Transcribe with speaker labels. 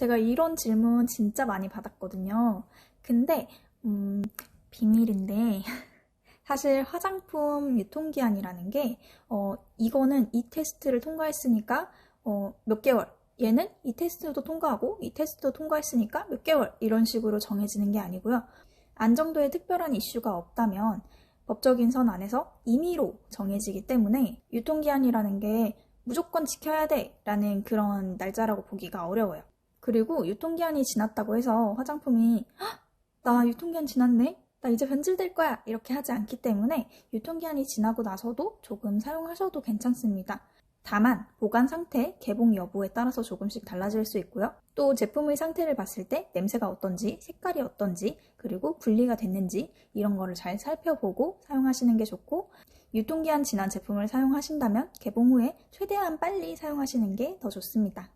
Speaker 1: 제가 이런 질문 진짜 많이 받았거든요. 근데, 음, 비밀인데, 사실 화장품 유통기한이라는 게, 어, 이거는 이 테스트를 통과했으니까, 어, 몇 개월. 얘는 이 테스트도 통과하고, 이 테스트도 통과했으니까 몇 개월. 이런 식으로 정해지는 게 아니고요. 안정도에 특별한 이슈가 없다면, 법적인 선 안에서 임의로 정해지기 때문에, 유통기한이라는 게 무조건 지켜야 돼. 라는 그런 날짜라고 보기가 어려워요. 그리고 유통기한이 지났다고 해서 화장품이 "헉, 나 유통기한 지났네? 나 이제 변질될 거야! 이렇게 하지 않기 때문에 유통기한이 지나고 나서도 조금 사용하셔도 괜찮습니다. 다만 보관 상태, 개봉 여부에 따라서 조금씩 달라질 수 있고요. 또 제품의 상태를 봤을 때 냄새가 어떤지, 색깔이 어떤지, 그리고 분리가 됐는지 이런 거를 잘 살펴보고 사용하시는 게 좋고 유통기한 지난 제품을 사용하신다면 개봉 후에 최대한 빨리 사용하시는 게 더 좋습니다.